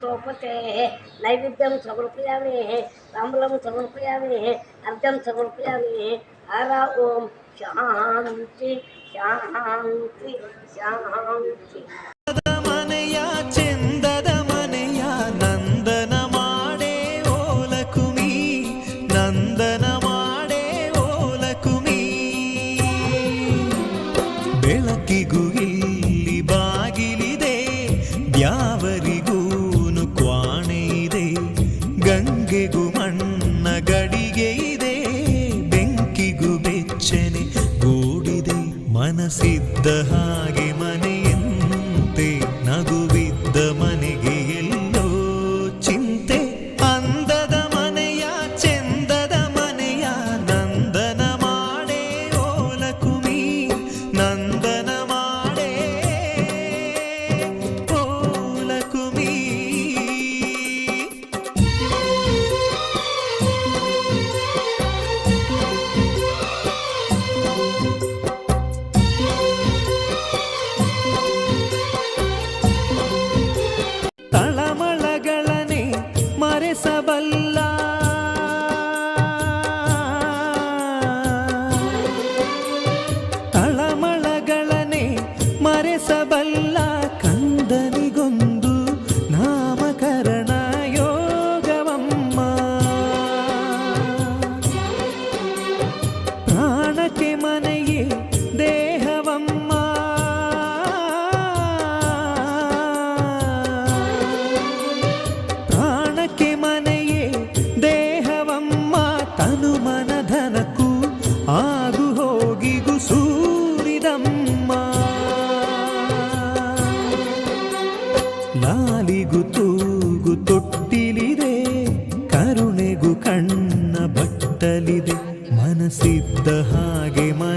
సోపతే నైవేద్యం సమర్పయామి తాంబూలం సమర్పయామి అర్థం సమర్పయామి హర ఓం శాంతి శాంతి శాంతి ಬೆಳಕಿಗೂ ಗಂಗೆಗೂ ಮಣ್ಣ ಗಡಿಗೆ ಇದೆ. ಬೆಂಕಿಗೂ ಬೆಚ್ಚನೆ ಗೂಡಿದೆ ಮನಸ್ಸಿದ್ದ ಹಾಗೆ. பேசவல்ல ಲಾಲಿಗು ತೂಗು ತೊಟ್ಟಿಲಿದೆ ಕರುಣೆಗೂ ಕಣ್ಣ ಬಟ್ಟಲಿದೆ ಮನಸ್ಸಿದ್ದ ಹಾಗೆ ಮನೆಯಮ್ಮ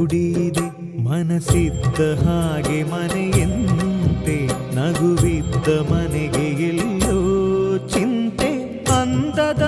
ಗುಡಿಯಿದೆ ಮನಸ್ಸಿದ್ದ ಹಾಗೆ ಮನೆಯಂತೆ ನಗುವಿದ್ದ ಮನೆಗೆ ಎಲ್ಲೋ ಚಿಂತೆ ಅಂದದ